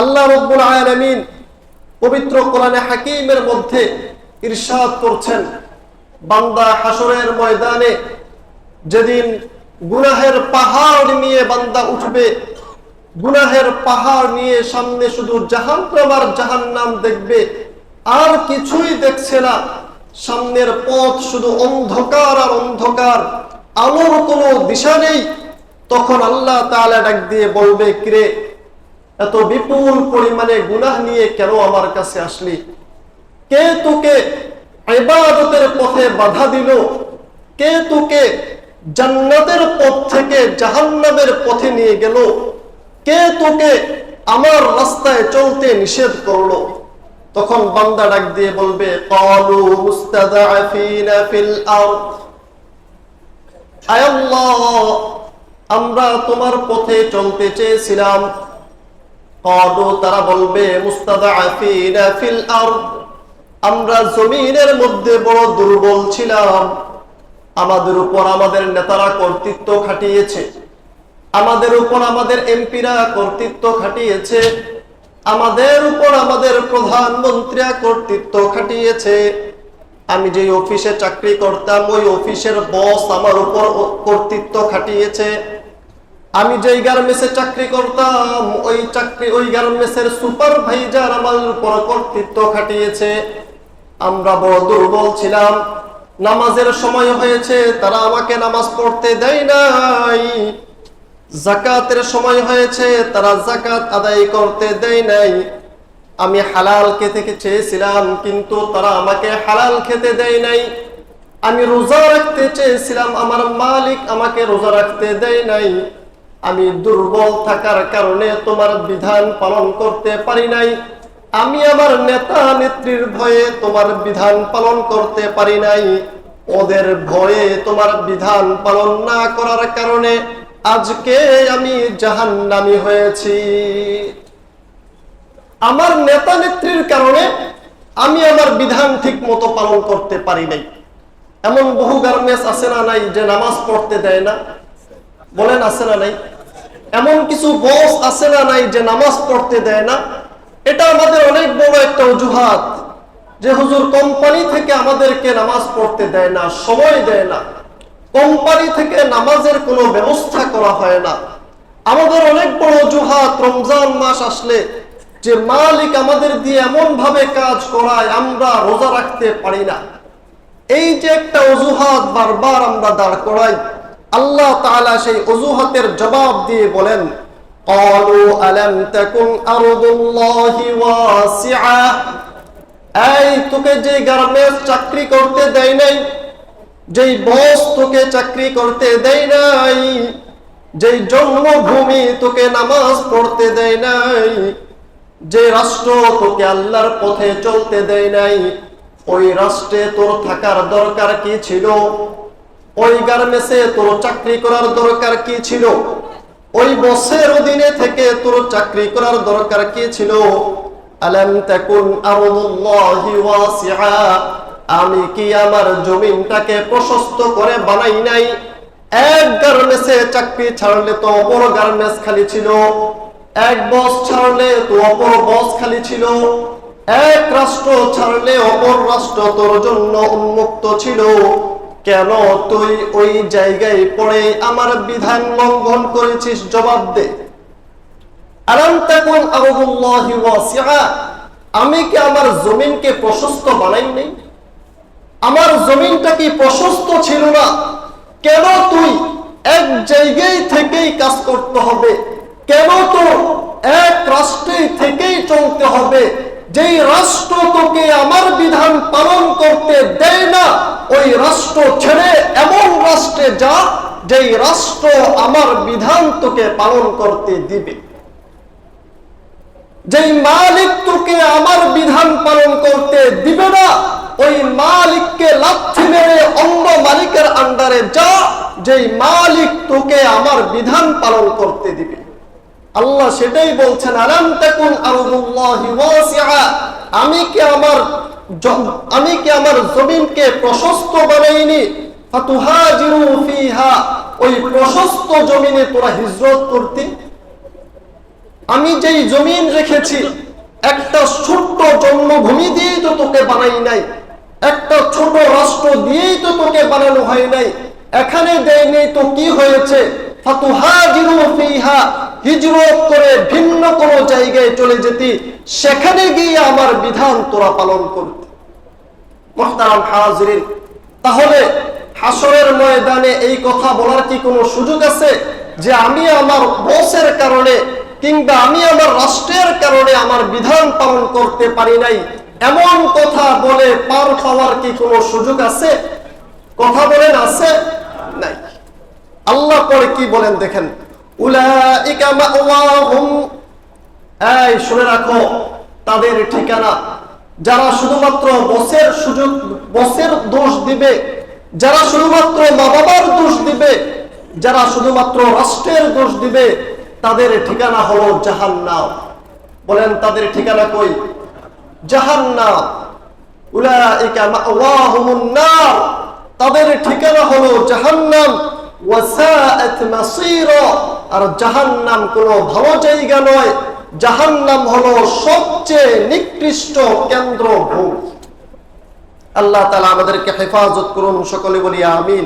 আল্লাহ রব্বুল আলামিন পবিত্র কোরআনে হাকিমের মধ্যে ইরশাদ করছেন। বান্দা হাসরের ময়দানে যেদিন গুনাহের পাহাড় নিয়ে বান্দা উঠবে, গুনাহের পাহাড় নিয়ে সামনে শুধু জাহান্নাম আর জাহান্নাম দেখবে, আর কিছুই দেখছে না। সামনের পথ শুধু অন্ধকার আর অন্ধকার, আলোর কোনো দিশা নেই। তখন আল্লাহ তাআলা ডাক দিয়ে বলবে, কিরে এত বিপুল পরিমাণে গুনাহ নিয়ে কেন আমার কাছে আসলি? কে তোকে ইবাদতের পথে বাধা দিল? কে তোকে জান্নাতের পথ থেকে জাহান্নামের পথে নিয়ে গেল? কে তোকে আমার রাস্তায় চলতে নিষেধ করল? তখন বান্দা ডাক দিয়ে বলবে ক্বালু মুস্তাদাফিনা ফিল আরদ। আয় আল্লাহ, আমরা তোমার পথে চলতে চেয়েছিলাম। ক্বালু তারা বলবে, মুস্তাদাফিনা ফিল আরদ। আমরা জমিনের মধ্যে বড় দুর্বল ছিলাম। আমাদের উপর আমাদের নেতারা কর্তৃত্ব খাটিয়েছে। আমাদের উপর আমাদের এমপিরা কর্তৃত্ব খাটিয়েছে। আমাদের উপর আমাদের প্রধানমন্ত্রীরা কর্তৃত্ব খাটিয়েছে। আমি যে অফিসে চাকরি করতাম, ওই অফিসের বস আমার উপর কর্তৃত্ব খাটিয়েছে। আমি যেই গার্মেন্টসে চাকরি করতাম, ওই চাকরি, ওই গার্মেন্টসের সুপারভাইজার আমার উপর কর্তৃত্ব খাটিয়েছে। আমরা বড় দুর্বল ছিলাম। নামাজের সময় হয়েছে, তারা আমাকে নামাজ পড়তে দেয় নাই। জাকাতের সময় হয়েছে, তারা জাকাত আদায় করতে দেয় নাই। আমি হালাল খেতে চেয়েছিলাম, কিন্তু তারা আমাকে হালাল খেতে দেয় নাই। আমি রোজা রাখতে চেয়েছিলাম, আমার মালিক আমাকে রোজা রাখতে দেয় নাই। আমি দুর্বল থাকার কারণে তোমার বিধান পালন করতে পারি নাই। আমি আমার নেতা নেত্রীর ভয়ে তোমার বিধান পালন করতে পারি নাই। ওদের ভয়ে তোমার বিধান পালন না করার কারণে আজকে আমি জাহান্নামি হয়েছি। আমার নেতা নেত্রীর কারণে আমি আমার বিধান ঠিক মতো পালন করতে পারি নাই। এমন বহু গার্মেন্টস আছে না নাই যে নামাজ পড়তে দেয় না? বলেন, আছে না নাই? এমন কিছু বস আছে না নাই যে নামাজ পড়তে দেয় না? এটা আমাদের অনেক বড় একটা অজুহাত। যে হুজুর কোম্পানি থেকে আমাদেরকে নামাজ পড়তে দেয় না, সময় দেয় না। কোম্পানি থেকে নামাজের কোনো ব্যবস্থা করা হয় না। আমাদের অনেক বড় অজুহাত, রমজান মাস আসলে যে মালিক আমাদের দিয়ে এমন ভাবে কাজ করায় আমরা রোজা রাখতে পারি না। এই যে একটা অজুহাত বারবার আমরা দাঁড় করাই আল্লাহ তাআলা সেই অজুহাতের জবাব দিয়ে বলেন قالوا ألم تكن أرض الله واسعة এই তোকে যে গার্মেন্টস চাকরি করতে দেয় নাই যেই বস তোকে চাকরি করতে দেয় নাই যেই জন্মভূমি তোকে নামাজ পড়তে দেয় নাই যে রাষ্ট্র তোকে আল্লাহর পথে চলতে দেয় নাই ওই রাষ্ট্রে তোর থাকার দরকার কি ছিল ওই গার্মেন্টসে তোর চাকরি করার দরকার কি ছিল? ওই বসের অধীনে থেকে তোর চাকরি করার দরকার কি ছিল? আলাম তাকুন আরদুল্লাহি ওয়াসিআ। আমি কি আমার জমিনটাকে প্রশস্ত করে বানাই নাই? এক গার্মেন্টসে চাকরি ছাড়লে তো অপর গার্মেন্টস খালি ছিল। এক বস ছাড়লে তো অপর বস খালি ছিল। এক রাষ্ট্র ছাড়লে অপর রাষ্ট্র তোর জন্য উন্মুক্ত ছিল। কেন তুই ওই জায়গায় পড়ে আমার বিধান লঙ্ঘন করেছিস? জবাব দে। আমি কি আমার জমিনকে প্রশস্ত বানাই নাই আমার জমিনটা কি প্রশস্ত ছিল না? কেন তুই এক জায়গায় থেকেই কাজ করতে হবে? কেন তো এক রাষ্ট্রে থেকেই চলতে হবে? যেই রাষ্ট্র তোকে আমার বিধান পালন করতে দেয় না, ওই রাষ্ট্র ছেড়ে এমন রাষ্ট্রে যা, যেই রাষ্ট্র আমার বিধান তোকে পালন করতে দিবে। যেই মালিক তোকে আমার বিধান পালন করতে দিবে না, ওই মালিককে লাথি মেরে অন্য মালিকের আন্ডারে যা, যেই মালিক তোকে আমার বিধান পালন করতে দিবে। আল্লাহ সেটাই বলছেন, আলাম তাকুন আমি কি আমার আমি কি আমার জমিনকে প্রশস্ত বানাইনি? ওই প্রশস্ত জমিনে তোরা হিজরত আমি যেই জমিন রেখেছি, একটা ছোট্ট জন্মভূমি দিয়েই তো তোকে বানাই নাই, একটা ছোট রাষ্ট্র দিয়েই তো তোকে বানানো হয় নাই, এখানে দেয়নি তো কি হয়েছে? ফাতুহাজিরু ফিহা হিজরত করে ভিন্ন কোন জায়গায় চলে যেতি, সেখানে গিয়ে আমার বিধান তোরা পালন করতে। মোহতারাম তাহলে হাসরের ময়দানে এই কথা বলার কি কোনো সুযোগ আছে? যে আমি আমার বসের কারণে কিংবা আমি আমার রাষ্ট্রের কারণে আমার বিধান পালন করতে পারি নাই, এমন কথা বলে পার পাওয়ার কি কোনো সুযোগ আছে? কথা বলেন, আছে? নাই। আল্লাহ পরে কি বলেন দেখেন। উলাইকা মাওয়াহুম। এই, শুনে রাখো, তাদের ঠিকানা। যারা শুধুমাত্র বসের সুযোগ, বসের দোষ দিবে, যারা শুধুমাত্র মা বাবার দোষ দিবে, যারা শুধুমাত্র রাষ্ট্রের দোষ দিবে, তাদের ঠিকানা হলো জাহান্নাম। বলেন, তাদের ঠিকানা কই? জাহান্নাম। উলাইকা মাওয়াহুমুন নার। তাদের ঠিকানা হলো জাহান্নাম। ওয়াসাআত মাসীরা। আর জাহান্নাম কোনো ভালো জায়গা নয়। জাহান্নাম হলো সবচেয়ে নিকৃষ্ট কেন্দ্র ভূ আল্লাহ তালা আমাদেরকে হেফাজত করুন, সকলে বলি আমিন।